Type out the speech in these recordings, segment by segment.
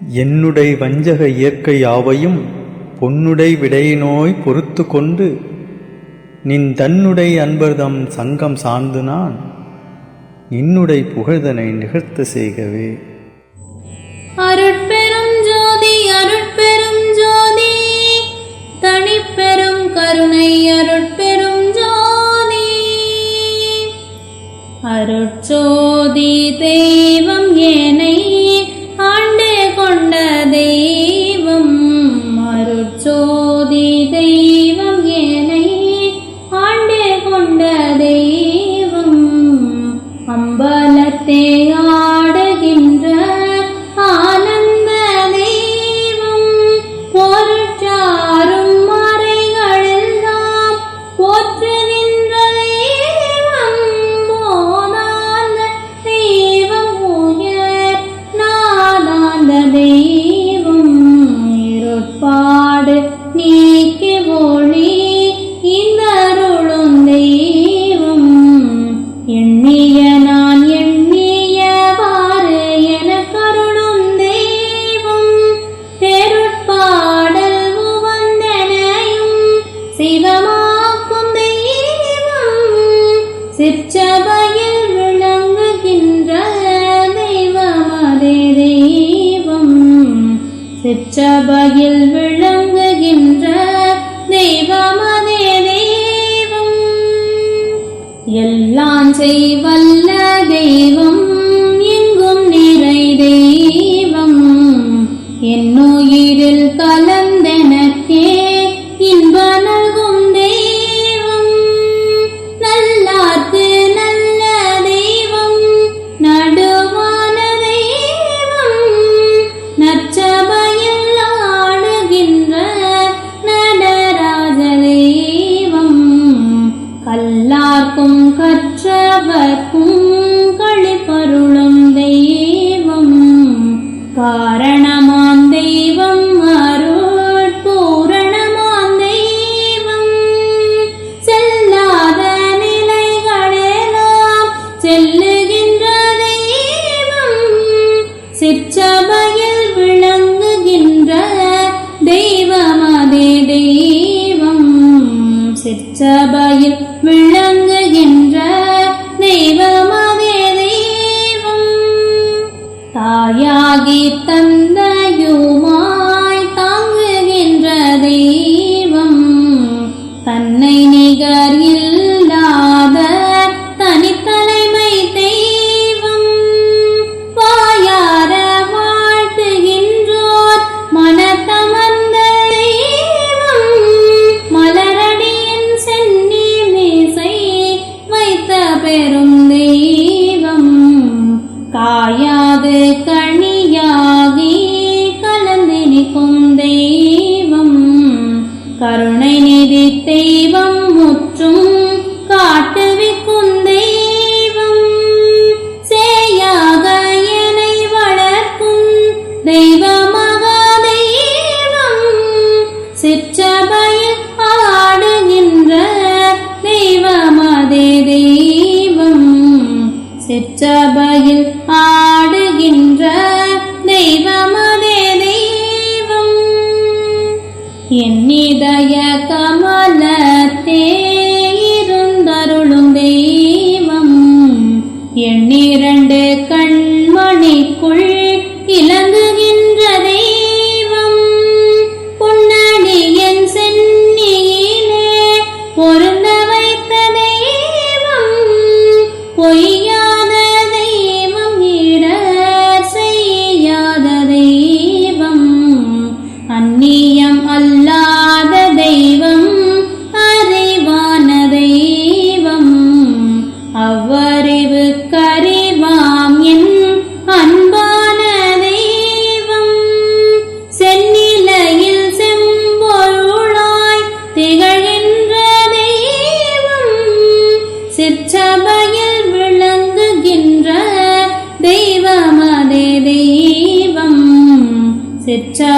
என்னுடை வஞ்சக இயற்கை யாவையும் பொன்னுடை விடையினோய் பொறுத்து கொண்டு நின் தன்னுடை அன்பர்தம் சங்கம் சார்ந்து நான் நின்னுடை புகழ்தனை நிகழ்த்த செய்கவே. அருட்பெரும் ஜோதி அருட்பெரும் ஜோதி தனிப்பெரும் கருணை அருட்பெரும் ஜோதி. அருட்சோதி தெய்வம் சிற்றபையில் விளங்க செச்சபையில் ஆடுகின்ற தெய்வமதே தெய்வம். என்னிதய கமலத்தே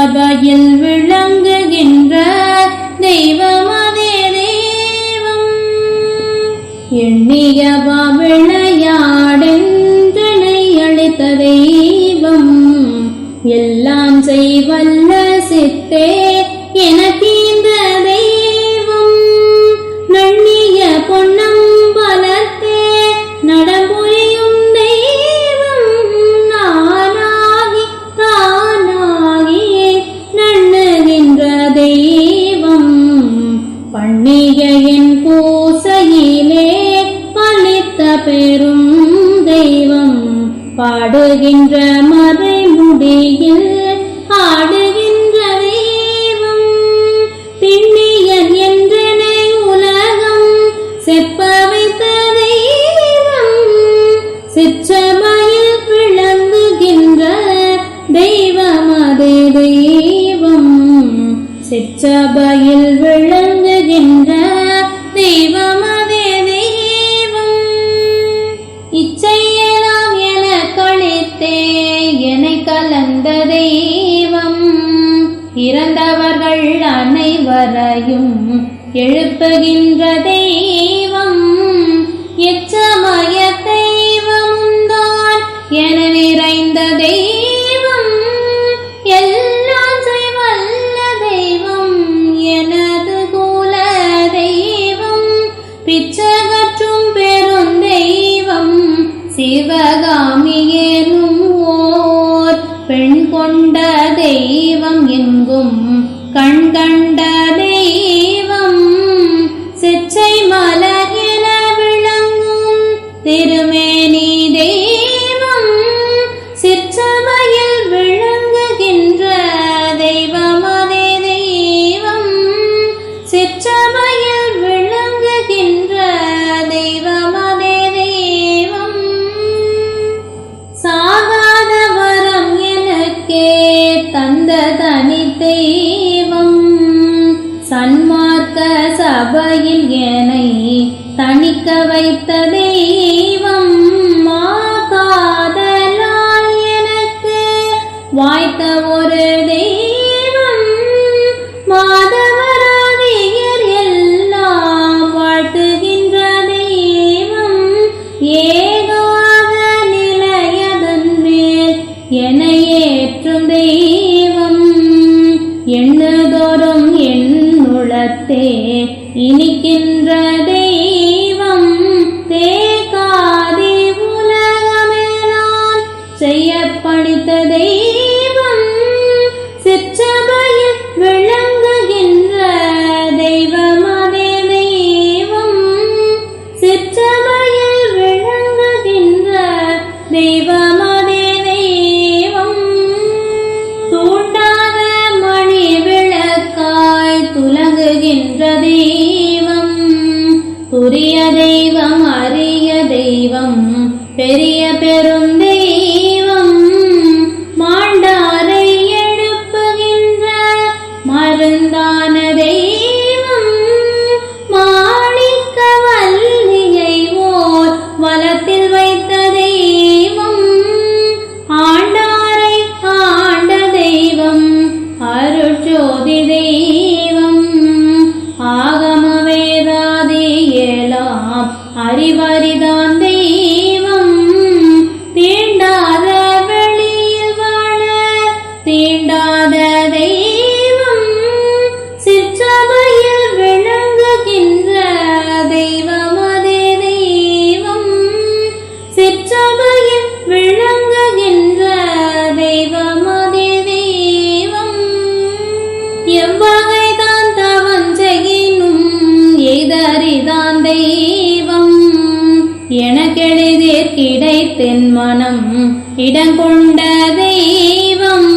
சபையில் விளங்குகின்ற தெய்வமதே தெய்வம் எண்ணியவ விளையாடென்றனை அளித்த தெய்வம். எல்லாம் செய்வல்ல சித்தே. செச்சபையில் விளங்குகின்ற தெய்வம் அதே தெய்வம். இச்சையெல்லாம் என கழித்தே என்னை கலந்த தெய்வம். இறந்தவர்கள் அனைவரையும் எழுப்புகின்ற தெய்வம். இனிக்கின்ற தெய்வம் தேகாதி உலகமே நான் செய்யப்படுத்த தெய்வம் உரிய தெய்வம் அரிய தெய்வம் பெரிய பெருந்தே தென்மனம் இடங்கொண்ட தெய்வம்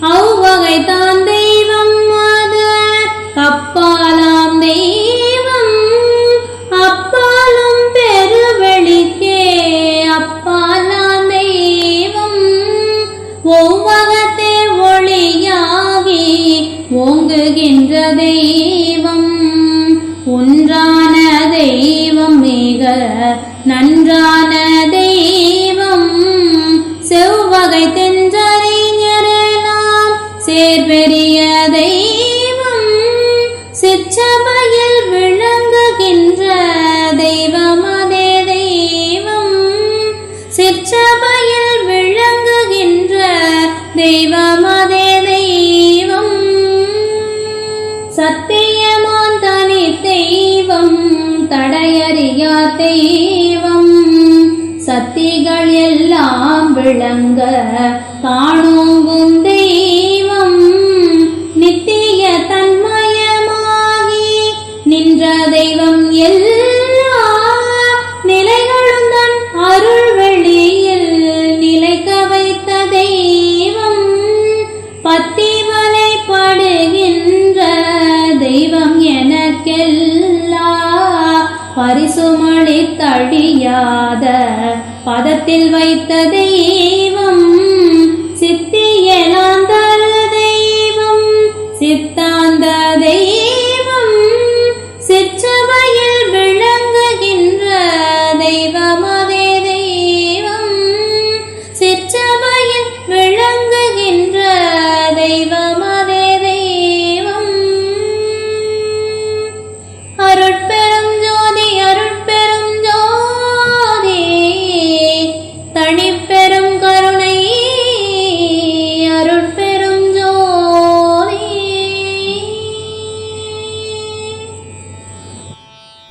அவ்வகை தான் தெய்வம் அது. கப்பாலாம் தெய்வம் அப்பாலும் பெருவெளிக்கே. அப்பாலாம் தெய்வம் ஒவ்வகத்தே ஒளியாகி ஓங்குகின்ற தெய்வம். ஒன்றான தெய்வம் மிக நன்றான சிற்றமையில் விளங்குகின்ற தெய்வமதே தெய்வம். சத்தியமான் தனி தெய்வம் தடையறியா தெய்வம். சக்திகள் எல்லாம் விளங்க காணும் அழியாத பதத்தில் வைத்த தெய்வம்